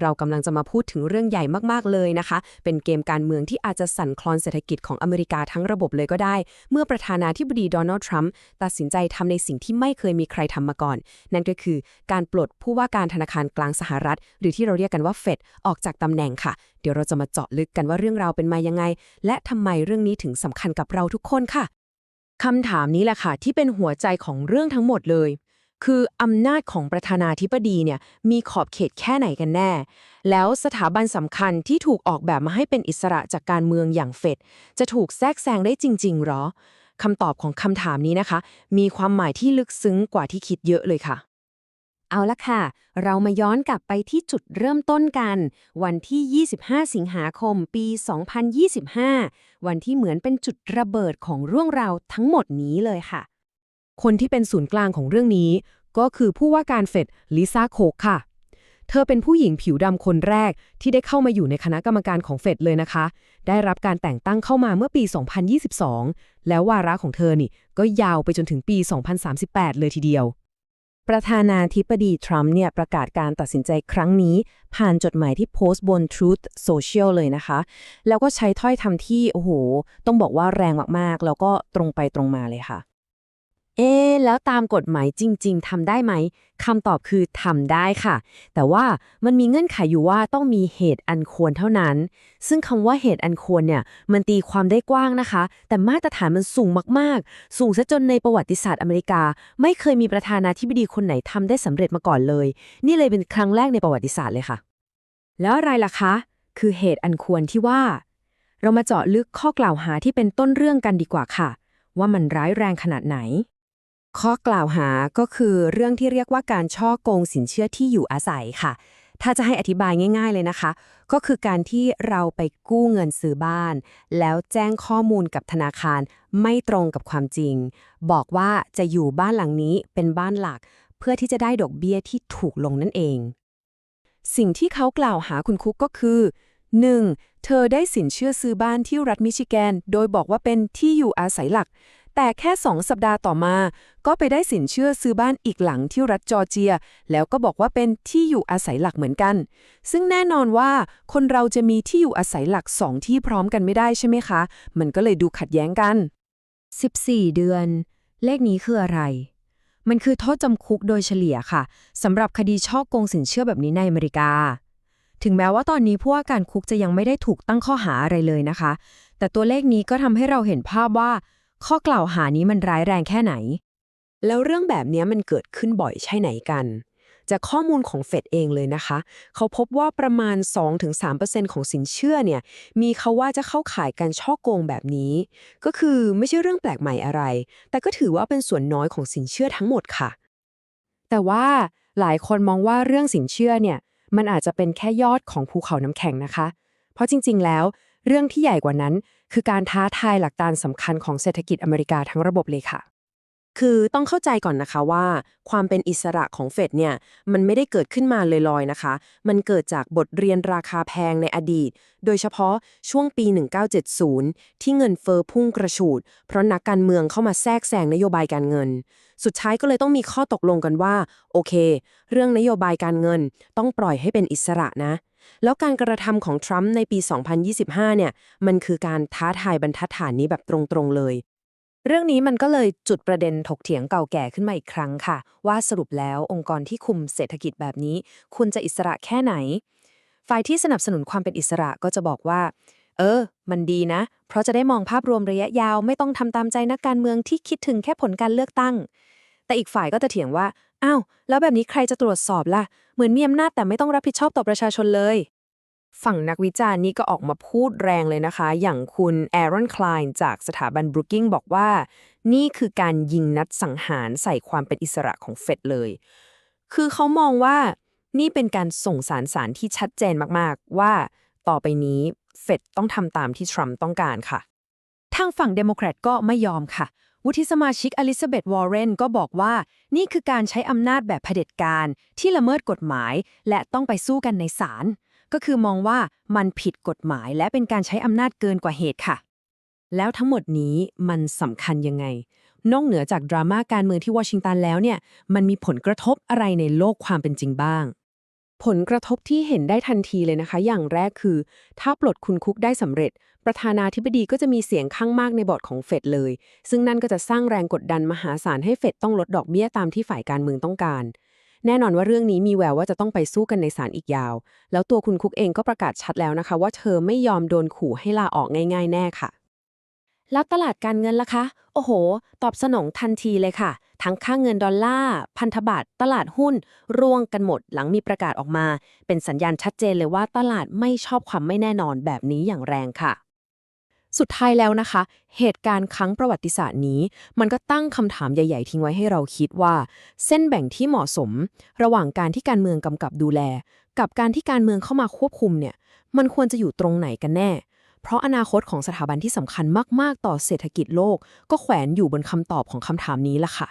เรากำลังจะมาพูดถึงเรื่องใหญ่มากๆเลยนะคะ เป็นเกมการเมืองที่อาจจะสั่นคลอนเศรษฐกิจของอเมริกาทั้งระบบเลยก็ได้ เมื่อประธานาธิบดีโดนัลด์ทรัมป์ตัดสินใจทำในสิ่งที่ไม่เคยมีใครทำมาก่อน นั่นก็คือการปลดผู้ว่าการธนาคารกลางสหรัฐ หรือที่เราเรียกกันว่าเฟดออกจากตำแหน่งค่ะ เดี๋ยวเราจะมาเจาะลึกกันว่าเรื่องราวเป็นมายังไง และทำไมเรื่องนี้ถึงสำคัญกับเราทุกคนค่ะคำถามนี้แหละค่ะที่เป็นหัวใจของเรื่องทั้งหมดเลย คืออำนาจของประธานาธิบดีเนี่ยมีขอบเขตแค่ไหนกันแน่ แล้วสถาบันสำคัญที่ถูกออกแบบมาให้เป็นอิสระจากการเมืองอย่างเฟดจะถูกแทรกแซงได้จริง ๆ หรอคำตอบของคำถามนี้นะคะ มีความหมายที่ลึกซึ้งกว่าที่คิดเยอะเลยค่ะเอาละค่ะ เรามาย้อนกลับไปที่จุดเริ่มต้นกัน วันที่ 25 สิงหาคม ปี 2025 วันที่เหมือนเป็นจุดระเบิดของเรื่องราวทั้งหมดนี้เลยค่ะ คนที่เป็นศูนย์กลางของเรื่องนี้ ก็คือผู้ว่าการเฟดลิซ่าโคกค่ะ เธอเป็นผู้หญิงผิวดำคนแรกที่ได้เข้ามาอยู่ในคณะกรรมการของเฟดเลยนะคะ ได้รับการแต่งตั้งเข้ามาเมื่อปี 2022 แล้ววาระของเธอนี่ก็ยาวไปจนถึงปี 2038 เลยทีเดียวประธานาธิบดีทรัมป์เนี่ยประกาศการตัดสินใจครั้งนี้ ผ่านจดหมายที่โพสต์บน Truth Social เลยนะคะ แล้วก็ใช้ถ้อยคำที่ โอ้โห ต้องบอกว่าแรงมาก ๆ แล้วก็ตรงไปตรงมาเลยค่ะ เอ๊แล้วตามกฎหมายจริง ๆทำได้ไหมคำตอบคือทำได้ค่ะ แต่ว่ามันมีเงื่อนไขอยู่ว่าต้องมีเหตุอันควรเท่านั้น ซึ่งคำว่าเหตุอันควรเนี่ยมันตีความได้กว้างนะคะ แต่มาตรฐานมันสูงมากๆ สูงซะจนในประวัติศาสตร์อเมริกา ไม่เคยมีประธานาธิบดีคนไหนทำได้สำเร็จมาก่อนเลย นี่เลยเป็นครั้งแรกในประวัติศาสตร์เลยค่ะ แล้วอะไรล่ะคะ คือเหตุอันควรที่ว่า เรามาเจาะลึกข้อกล่าวหาที่เป็นต้นเรื่องกันดีกว่าค่ะ ว่ามันร้ายแรงขนาดไหน ข้อกล่าวหาก็คือเรื่องที่เรียกว่าการช่อโกงสินเชื่อที่อยู่อาศัยค่ะ ถ้าจะให้อธิบายง่าย ๆเลยนะคะ ก็คือการที่เราไปกู้เงินซื้อบ้าน แล้วแจ้งข้อมูลกับธนาคารไม่ตรงกับความจริง บอกว่าจะอยู่บ้านหลังนี้เป็นบ้านหลัก เพื่อที่จะได้ดอกเบี้ยที่ถูกลงนั่นเอง สิ่งที่เขากล่าวหาคุณคุกก็คือ 1. เธอได้สินเชื่อซื้อบ้านที่รัฐมิชิแกน โดยบอกว่าเป็นที่อยู่อาศัยหลัก แต่แค่2สัปดาห์ต่อมา ก็ไปได้สินเชื่อซื้อบ้านอีกหลังที่รัฐจอร์เจีย แล้วก็บอกว่าเป็นที่อยู่อาศัยหลักเหมือนกัน ซึ่งแน่นอนว่าคนเราจะมีที่อยู่อาศัยหลักสองที่พร้อมกันไม่ได้ใช่ไหมคะ มันก็เลยดูขัดแย้งกัน 14 เดือน เลขนี้คืออะไร มันคือโทษจำคุกโดยเฉลี่ยค่ะสำหรับคดีช่อโกงสินเชื่อแบบนี้ในอเมริกา ถึงแม้ว่าตอนนี้ผู้ว่าการคุกจะยังไม่ได้ถูกตั้งข้อหาอะไรเลยนะคะ แต่ตัวเลขนี้ก็ทำให้เราเห็นภาพว่า ข้อกล่าวหานี้มันร้ายแรงแค่ไหน แล้วเรื่องแบบนี้มันเกิดขึ้นบ่อยใช่ไหนกัน จากข้อมูลของเฟดเองเลยนะคะ เขาพบว่าประมาณ 2-3%ของสินเชื่อเนี่ย มีเขาว่าจะเข้าข่ายการช่อโกงแบบนี้ ก็คือไม่ใช่เรื่องแปลกใหม่อะไร แต่ก็ถือว่าเป็นส่วนน้อยของสินเชื่อทั้งหมดค่ะ แต่ว่าหลายคนมองว่าเรื่องสินเชื่อเนี่ย มันอาจจะเป็นแค่ยอดของภูเขาน้ำแข็งนะคะ เพราะจริง ๆ แล้ว เรื่องที่ใหญ่กว่านั้น คือการท้าทายหลักการสำคัญของเศรษฐกิจอเมริกาทั้งระบบเลยค่ะ คือต้องเข้าใจก่อนนะคะว่า ความเป็นอิสระของเฟดเนี่ยมันไม่ได้เกิดขึ้นมาลอยๆนะคะ มันเกิดจากบทเรียนราคาแพงในอดีต โดยเฉพาะช่วงปี 1970 ที่เงินเฟอ้อพุ่งกระฉูด เพราะนักการเมืองเข้ามาแทรกแซงนโยบายการเงิน สุดท้ายก็เลยต้องมีข้อตกลงกันว่า โอเค เรื่องนโยบายการเงินต้องปล่อยให้เป็นอิสระนะแล้วการกระทำของทรัมป์ในปี 2025 เนี่ย มันคือการท้าทายบรรทัดฐานนี้แบบตรงๆเลย เรื่องนี้มันก็เลยจุดประเด็นถกเถียงเก่าแก่ขึ้นมาอีกครั้งค่ะ ว่าสรุปแล้วองค์กรที่คุมเศรษฐกิจแบบนี้ คุณจะอิสระแค่ไหน ฝ่ายที่สนับสนุนความเป็นอิสระก็จะบอกว่า เออ มันดีนะ เพราะจะได้มองภาพรวมระยะยาวไม่ต้องทำตามใจนักการเมืองที่คิดถึงแค่ผลการเลือกตั้ง แต่อีกฝ่ายก็จะเถียงว่าอ้าวแล้วแบบนี้ใครจะตรวจสอบล่ะ เหมือนมีอำนาจแต่ไม่ต้องรับผิดชอบต่อประชาชนเลย ฝั่งนักวิจารณ์นี่ก็ออกมาพูดแรงเลยนะคะ อย่างคุณแอรอนคลายจากสถาบันบรูกิ้งบอกว่า นี่คือการยิงนัดสังหารใส่ความเป็นอิสระของเฟดเลย คือเขามองว่านี่เป็นการส่งสารสารที่ชัดเจนมากๆ ว่าต่อไปนี้เฟดต้องทำตามที่ทรัมป์ต้องการค่ะ ทางฝั่งเดโมแครตก็ไม่ยอมค่ะ วุฒิสมาชิกอลิซาเบธวอร์เรนก็บอกว่า นี่คือการใช้อำนาจแบบเผด็จการที่ละเมิดกฎหมาย และต้องไปสู้กันในศาล ก็คือมองว่ามันผิดกฎหมายและเป็นการใช้อำนาจเกินกว่าเหตุค่ะ แล้วทั้งหมดนี้มันสำคัญยังไง นอกเหนือจากดราม่าการเมืองที่วอชิงตันแล้วเนี่ย มันมีผลกระทบอะไรในโลกความเป็นจริงบ้าง ผลกระทบที่เห็นได้ทันทีเลยนะคะ อย่างแรกคือ ถ้าปลดคุณคุกได้สำเร็จ ประธานาธิบดีก็จะมีเสียงข้างมากในบอร์ดของเฟดเลย ซึ่งนั่นก็จะสร้างแรงกดดันมหาศาลให้เฟดต้องลดดอกเบี้ยตามที่ฝ่ายการเมืองต้องการ แน่นอนว่าเรื่องนี้มีแววว่าจะต้องไปสู้กันในศาลอีกยาว แล้วตัวคุณคุกเองก็ประกาศชัดแล้วนะคะ ว่าเธอไม่ยอมโดนขู่ให้ลาออกง่าย ๆ แน่ค่ะ แล้วตลาดการเงินล่ะคะ โอ้โห ตอบสนองทันทีเลยค่ะ ทั้งค่าเงินดอลลาร์ พันธบัตร ตลาดหุ้น ร่วงกันหมดหลังมีประกาศออกมา เป็นสัญญาณชัดเจนเลยว่าตลาดไม่ชอบความไม่แน่นอนแบบนี้อย่างแรงค่ะ สุดท้ายแล้วนะคะ เหตุการณ์ครั้งประวัติศาสตร์นี้ มันก็ตั้งคำถามใหญ่ ๆ ทิ้งไว้ให้เราคิดว่า เส้นแบ่งที่เหมาะสม ระหว่างการที่การเมืองกำกับดูแล กับการที่การเมืองเข้ามาควบคุมเนี่ย มันควรจะอยู่ตรงไหนกันแน่ เพราะอนาคตของสถาบันที่สำคัญมาก ๆ ต่อเศรษฐกิจโลก ก็แขวนอยู่บนคำตอบของคำถามนี้ล่ะค่ะ